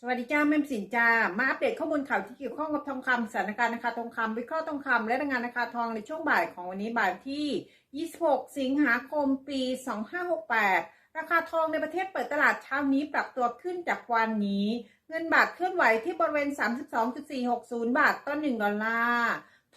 สวัสดีจ้าแม่สินจ้ามาอัปเดตข้อมูลข่าวที่เกี่ยวข้องกับทองคำสถานการณ์ราคาทองคำวิเคราะห์ทองคำและรายงานราคาทองในช่วงบ่ายของวันนี้บ่ายที่ 26 สิงหาคม ปี 2568 ราคาทองในประเทศเปิดตลาดเช้านี้ปรับตัวขึ้นจากวันนี้ เงินบาทเคลื่อนไหวที่บริเวณ 32.460 บาทต่อ1ดอลลาร์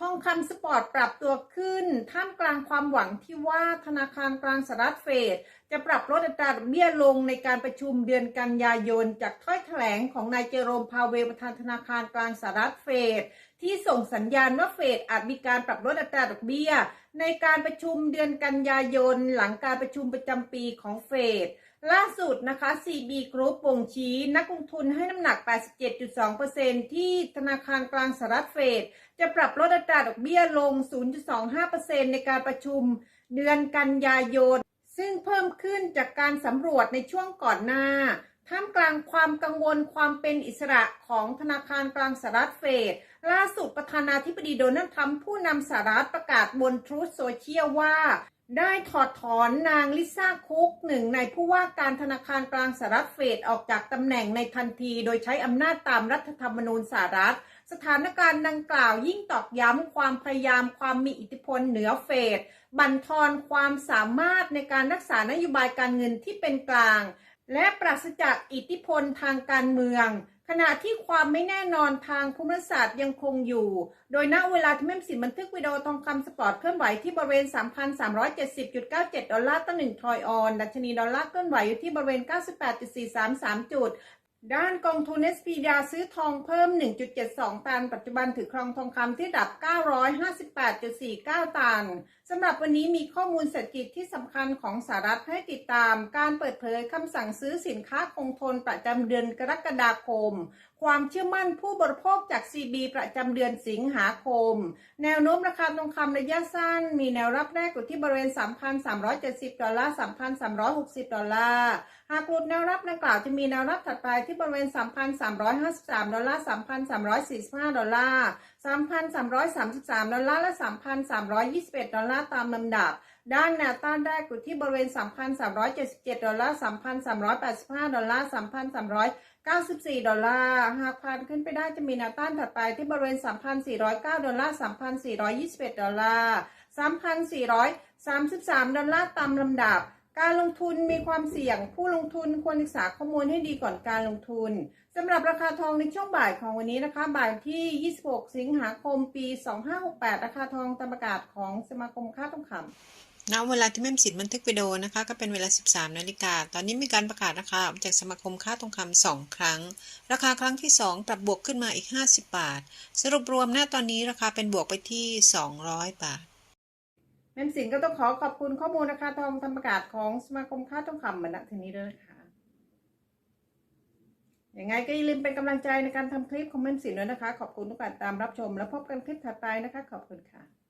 ทองคำสปอร์ตปรับตัวขึ้น ท่ามกลางความหวังที่ว่าธนาคารกลางสหรัฐเฟดจะปรับลดอัตราดอกเบี้ยลงในการประชุมเดือนกันยายน จากถ้อยแถลงของนายเจอโรมพาเวลประธานธนาคารกลางสหรัฐเฟดที่ส่งสัญญาณว่าเฟดอาจมีการปรับลดอัตราดอกเบี้ย ในการประชุมเดือนกันยายน หลังการประชุมประจำปีของเฟด ล่าสุดนะคะ CB Group บ่งชี้นักลงทุนให้น้ำหนัก 87.2%ที่ธนาคารกลางสหรัฐเฟด จะปรับลดอัตราดอกเบี้ยลง 0.25%ในการประชุมเดือนกันยายน ซึ่งเพิ่มขึ้นจากการสำรวจในช่วงก่อนหน้า ท่ามกลางความกังวลความเป็นอิสระของธนาคารกลางสหรัฐเฟด ล่าสุดประธานาธิบดีโดนัลด์ทรัมป์ผู้นำสหรัฐประกาศบนทรูธโซเชียลว่า ได้ถอดถอนนางลิซ่าคุกหนึ่งในผู้ว่าการธนาคารกลางสหรัฐเฟดออกจากตำแหน่งในทันทีโดยใช้อำนาจตามรัฐธรรมนูญสหรัฐ สถานการณ์ดังกล่าวยิ่งตอกย้ำความพยายามความมีอิทธิพลเหนือเฟดบั่นทอนความสามารถในการรักษานโยบายการเงินที่เป็นกลาง และปราศจากอิทธิพลทางการเมือง ขณะที่ความไม่แน่นอนทางภูมิศาสตร์ยังคงอยู่ โดยณเวลาที่แม่มสินบันทึกวิดีโอทองคำสปอร์ตเคลื่อนไหวที่บริเวณ 3,370.97 ดอลลาร์ต่อ1ทรอยออน ดัชนีดอลลาร์เคลื่อนไหวอยู่ที่บริเวณ 98.433 จุด ด้านกองทุน SP ยาซื้อทองเพิ่ม 1.72 ตัน ปัจจุบันถือครองทองคำที่ระดับ 958.49 ตัน สำหรับวันนี้มีข้อมูลเศรษฐกิจที่สำคัญของสหรัฐให้ติดตาม การเปิดเผยคำสั่งซื้อสินค้าคงทนประจำเดือนกรกฎาคม ความเชื่อมั่นผู้บริโภคจาก CB ประจำเดือนสิงหาคม แนวโน้มราคาทองคำระยะสั้น มีแนวรับแรกอยู่ที่บริเวณ 3,370 ดอลลาร์ 3,360 ดอลลาร์ หากหลุดแนวรับดังกล่าวจะมีแนวรับถัดไปที่ที่บริเวณ 3,353 ดอลลาร์ 3,345 ดอลลาร์ 3,333 ดอลลาร์และ 3,321 ดอลลาร์ตามลำดับ ด้านแนวต้านแรกอยู่ที่บริเวณ 3,377 ดอลลาร์ 3,385 ดอลลาร์ 3,394 ดอลลาร์ หากผ่านขึ้นไปได้จะมีแนวต้านถัดไปที่บริเวณ 3,409 ดอลลาร์ 3,421 ดอลลาร์ 3,433 ดอลลาร์ตามลำดับ การลงทุนมีความเสี่ยง ผู้ลงทุนควรศึกษาข้อมูลให้ดีก่อนการลงทุนสำหรับราคาทองในช่วงบ่ายของวันนี้นะคะ บ่ายที่ 26 สิงหาคม ปี 2568 ราคาทองตามประกาศของสมาคมค่าทองคำณเวลาที่แม่มสินบันทึกวิดีโอนะคะ ก็เป็นเวลา 13 นาฬิกา ตอนนี้มีการประกาศราคาจากสมาคมค่าทองคำสองครั้ง ราคาครั้งที่ 2 ปรับบวกขึ้นมาอีก 50 บาท สรุปรวมณตอนนี้ราคาเป็นบวกไปที่ 200 บาท แม่มสินก็ต้องขอขอบคุณข้อมูลราคาทองทำประกาศของสมาคมค่าทองคำมาณทีนี้ด้วยนะคะยังไงก็อย่าลืมเป็นกำลังใจในการทำคลิปของแม่มสินด้วยนะคะ ขอบคุณทุกการตามรับชม แล้วพบกันคลิปถัดไปนะคะ ขอบคุณค่ะ